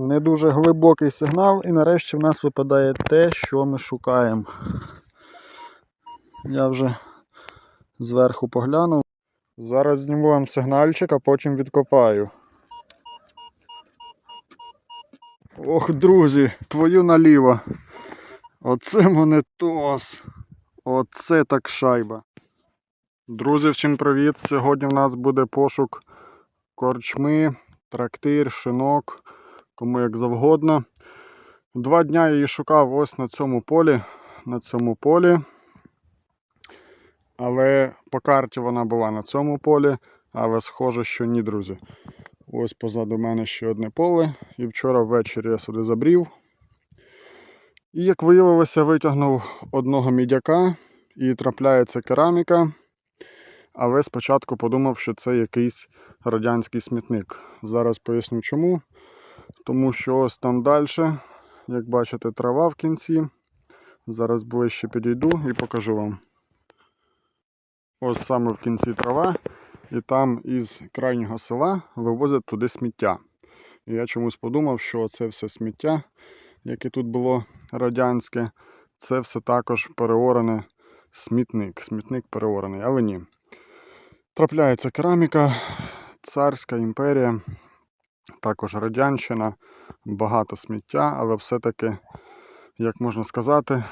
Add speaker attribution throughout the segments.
Speaker 1: Не дуже глибокий сигнал, і нарешті в нас випадає те, що ми шукаємо. Я вже зверху поглянув. Зараз зніму вам сигнальчик, а потім відкопаю. Ох, друзі, твою наліво. Оце монетос. Оце так шайба. Друзі, всім привіт! Сьогодні в нас буде пошук корчми, трактир, шинок, кому як завгодно. Два дня я її шукав ось на цьому полі. На цьому полі. Але по карті вона була на цьому полі, але схоже, що ні, друзі. Ось позаду мене ще одне поле. І вчора ввечері я сюди забрів. І як виявилося, витягнув одного мідяка і трапляється кераміка. Але спочатку подумав, що це якийсь радянський смітник. Зараз поясню чому. Тому що ось там далі, як бачите, трава в кінці. Зараз ближче підійду і покажу вам. Ось саме в кінці трава, і там із крайнього села вивозять туди сміття. І я чомусь подумав, що це все сміття, яке тут було радянське, це все також переорене смітник. Смітник переорений, але ні. Трапляється кераміка, царська імперія, також радянщина, багато сміття, але все-таки, як можна сказати,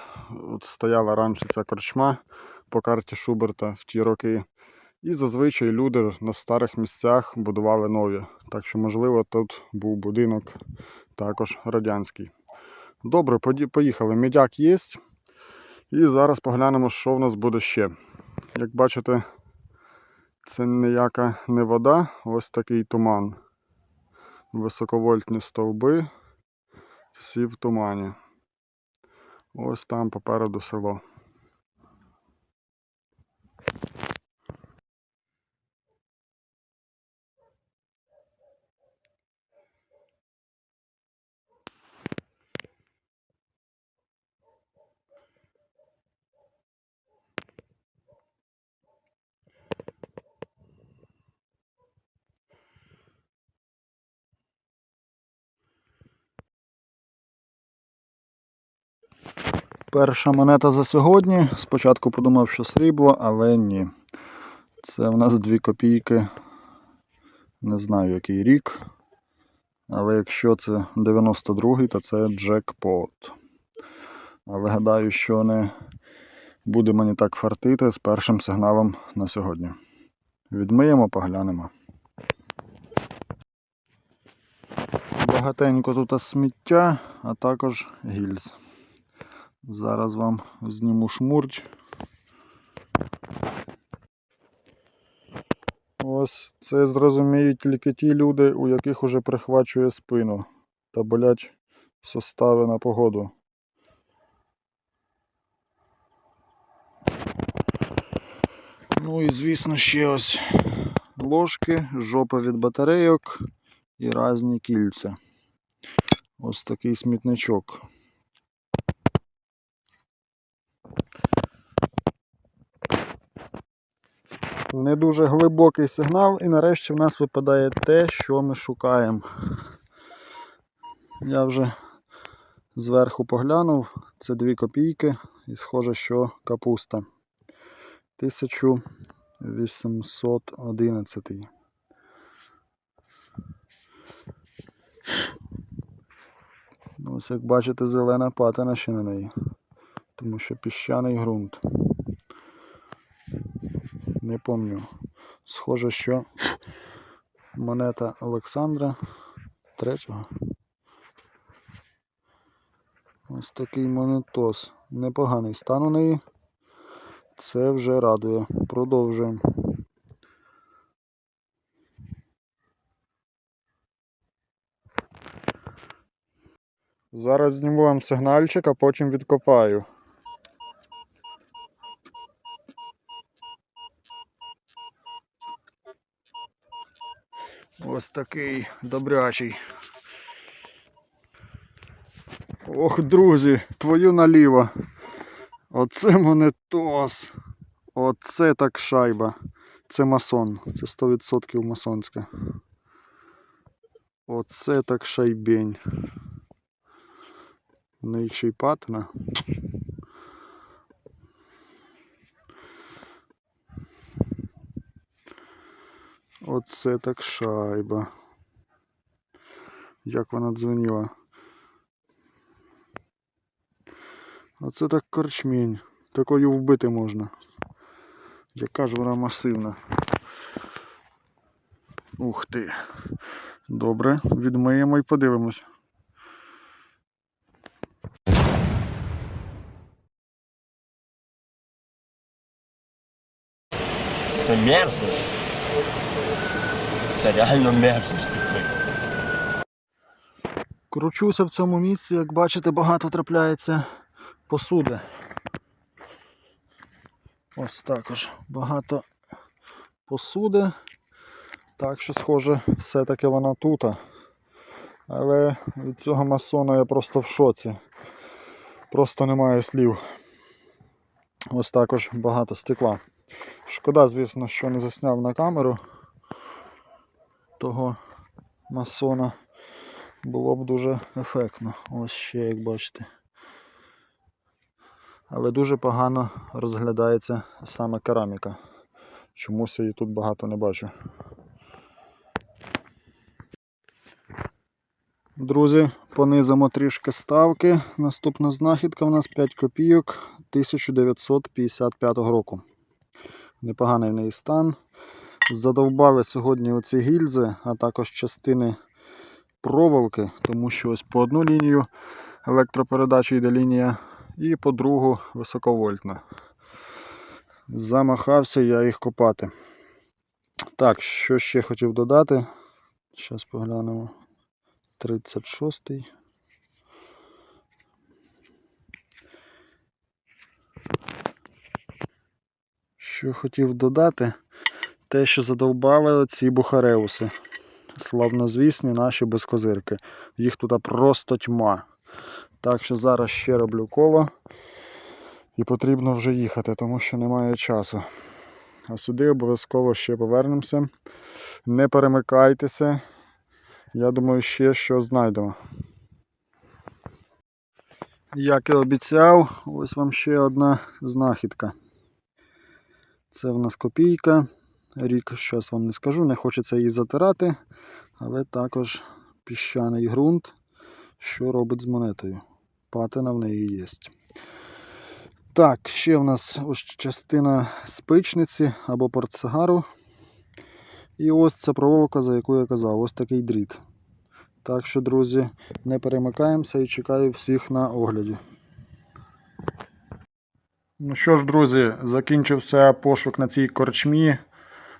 Speaker 1: от стояла раніше ця корчма по карті Шуберта в ті роки. І зазвичай люди на старих місцях будували нові. Так що, можливо, тут був будинок також радянський. Добре, поїхали. Мідяк є. І зараз поглянемо, що в нас буде ще. Як бачите, це ніяка не вода, ось такий туман. Високовольтні стовби, всі в тумані. Ось там попереду село. Перша монета за сьогодні. Спочатку подумав, що срібло, але ні. Це в нас 2 копійки. Не знаю який рік. Але якщо це 92-й, то це джекпот. Але гадаю, що не буде мені так фартити з першим сигналом на сьогодні. Відмиємо, поглянемо. Багатенько тут сміття, а також гільз. Зараз вам зніму шмурдь. Ось це зрозуміють тільки ті люди, у яких уже прихвачує спину та болять состави на погоду. Ну і звісно ще ось ложки, жопа від батарейок і різні кільця. Ось такий смітничок. Не дуже глибокий сигнал, і нарешті в нас випадає те, що ми шукаємо. Я вже зверху поглянув, це 2 копійки і схоже, що капуста. 1811. Ну, Ось як бачите, зелена патина ще на неї, тому що піщаний ґрунт. Не помню. Схоже, що монета Олександра третього. Ось такий монетос. Непоганий стан у неї. Це вже радує. Продовжуємо. Зараз зніму вам сигнальчик, а потім відкопаю. Ось такий добрячий. Ох, друзі, твою наліво. Оце монетос. Оце так шайба. Це масон. Це 100% масонська. Оце так шайбень. В них ще й патина. Оце так шайба. Як вона дзвеніла. Оце так корчмінь. Такою вбити можна. Яка ж вона масивна. Ух ти. Добре, відмиємо і подивимось.
Speaker 2: Це мерзость. Це реально мерзость. типу.
Speaker 1: Кручуся в цьому місці, як бачите, багато трапляється посуди. Ось також багато посуди. Так що, схоже, все-таки вона тут. Але від цього масона я просто в шоці. Просто немає слів. Ось також багато стекла. Шкода, звісно, що не засняв на камеру того масона. Було б дуже ефектно. Ось ще, як бачите. Але дуже погано розглядається саме кераміка. Чомусь я її тут багато не бачу. Друзі, понизимо трішки ставки. Наступна знахідка у нас 5 копійок 1955 року. Непоганий в неї стан. Задовбали сьогодні оці гільзи, а також частини проволоки, тому що ось по одну лінію електропередачі йде лінія, і по другу високовольтна. Замахався я їх копати. Так, що ще хотів додати? Зараз поглянемо. 36-й. Що хотів додати, те, що задовбали оці бухареуси. Славнозвісні наші безкозирки. Їх тут просто тьма. Так що зараз ще роблю коло і потрібно вже їхати, тому що немає часу. А сюди обов'язково ще повернемося. Не перемикайтеся. Я думаю, ще що знайдемо. Як і обіцяв, ось вам ще одна знахідка. Це в нас копійка. Рік, щось вам не скажу, не хочеться її затирати, але також піщаний ґрунт, що робить з монетою. Патина в неї є. Так, ще в нас ось частина спичниці або портсигару. І ось ця проволока, за яку я казав, ось такий дріт. Так що, друзі, не перемикаємося і чекаю всіх на огляді. Ну що ж, друзі, закінчився пошук на цій корчмі.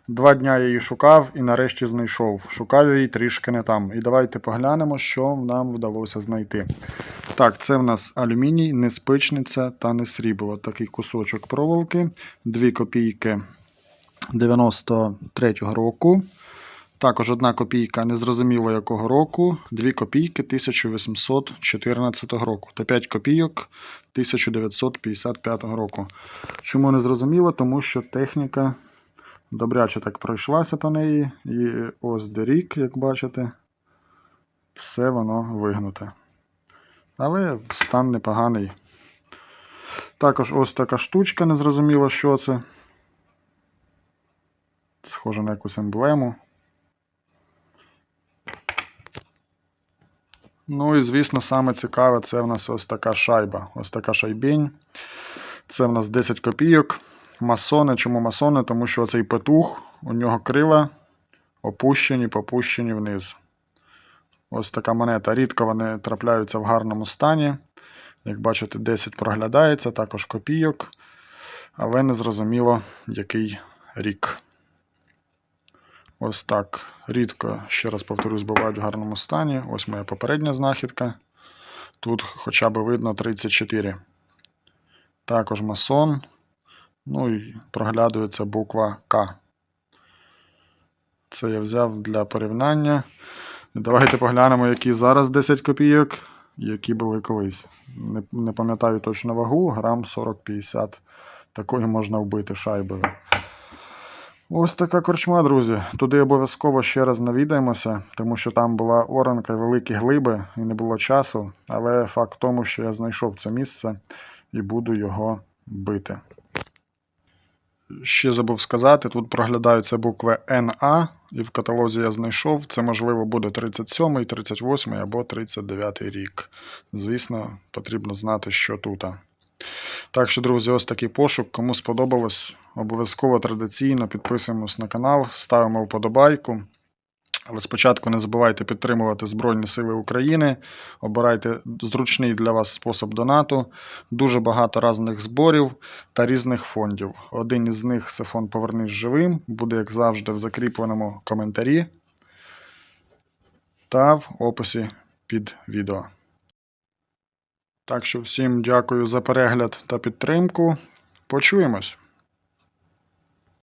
Speaker 1: Два дня я її шукав і нарешті знайшов. Шукав її трішки не там. І давайте поглянемо, що нам вдалося знайти. Так, це в нас алюміній, не спичниця та не срібло. Такий кусочок проволоки. 2 копійки 93-го року. Також одна копійка незрозуміло якого року, 2 копійки 1814 року та 5 копійок 1955 року. Чому не зрозуміло? Тому що техніка добряче так пройшлася по неї. І ось де рік, як бачите, все воно вигнуте. Але стан непоганий. Також ось така штучка, незрозуміло, що це. Схоже на якусь емблему. Ну і звісно, саме цікаве, це в нас ось така шайба. Ось така шайбінь. Це в нас 10 копійок. Масони. Чому масони? Тому що оцей петух, у нього крила опущені, попущені вниз. Ось така монета. Рідко вони трапляються в гарному стані. Як бачите, 10 проглядається, також копійок. Але не зрозуміло, який рік. Ось так. Рідко, ще раз повторюсь, бувають в гарному стані. Ось моя попередня знахідка. Тут хоча б видно 34. Також масон. Ну і проглядується буква К. Це я взяв для порівняння. Давайте поглянемо, які зараз 10 копійок, які були колись. Не, не пам'ятаю точно вагу, грам 40-50. Такою можна вбити шайбою. Ось така корчма, друзі. Туди обов'язково ще раз навідаємося, тому що там була оранка і великі глиби, і не було часу. Але факт в тому, що я знайшов це місце і буду його бити. Ще забув сказати, тут проглядаються букви НА, і в каталозі я знайшов. Це можливо буде 37, 38 або 39 рік. Звісно, потрібно знати, що тут. Так що, друзі, ось такий пошук. Кому сподобалось, обов'язково традиційно підписуємось на канал, ставимо вподобайку. Але спочатку не забувайте підтримувати Збройні Сили України, обирайте зручний для вас спосіб донату. Дуже багато різних зборів та різних фондів. Один із них це фонд Повернись живим, буде, як завжди, в закріпленому коментарі та в описі під відео. Так що всім дякую за перегляд та підтримку. Почуємось!